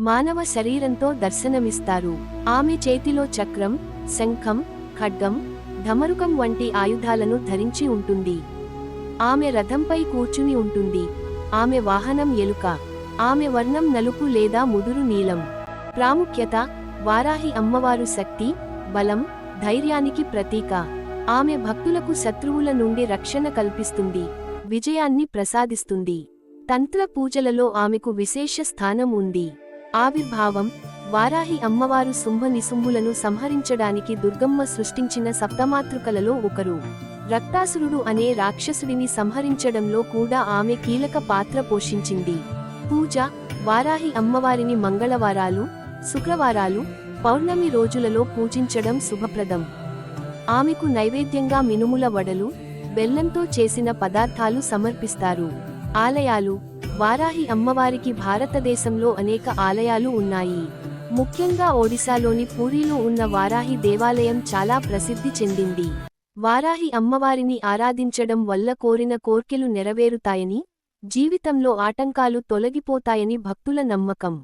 మానవ శరీరంతో దర్శనమిస్తారు. ఆమె చేతిలో చక్రం శంఖం ఖడ్గం ధమరుకం వంటి ఆయుధాలను ధరించి ఉంటుంది. ఆమె రథంపై కూర్చుని ఉంటుంది. ఆమె వాహనం ఎలుక ఆమె వర్ణం నలుపు లేదా ముదురు నీలం. ప్రాముఖ్యత వారాహి అమ్మవారు శక్తి బలం ధైర్యానికి ప్రతీక. ఆమె భక్తులకు శత్రువుల నుండి రక్షణ కల్పిస్తుంది. విజయాన్ని ప్రసాదిస్తుంది. తంత్ర పూజలలో ఆమెకు విశేష స్థానం ఉంది. ఆవిర్భావం వారాహి అమ్మవారు శుంభ నిశుంభులను సంహరించడానికి దుర్గమ్మ సృష్టించిన సప్తమాతృకలలో ఒకరు. రక్తాసురుడు అనే రాక్షసుడిని సంహరించడంలో కూడా ఆమె కీలక పాత్ర పోషించింది. పూజ వారాహి అమ్మవారిని మంగళవారాలు శుక్రవారాలు పౌర్ణమి రోజులలో పూజించడం శుభప్రదం. ఆమెకు నైవేద్యంగా మినుముల వడలు బెల్లంతో చేసిన పదార్థాలు సమర్పిస్తారు. ఆలయాలు వారాహి అమ్మవారికి భారతదేశంలో అనేక ఆలయాలు ఉన్నాయి. ముఖ్యంగా ఒడిశాలోని పూరిలో ఉన్న వారాహి దేవాలయం చాలా ప్రసిద్ధి చెందింది. వారాహి అమ్మవారిని ఆరాధించడం వల్ల కోరిన కోర్కెలు నెరవేరుతాయని జీవితంలో ఆటంకాలు తొలగిపోతాయని భక్తుల నమ్మకం.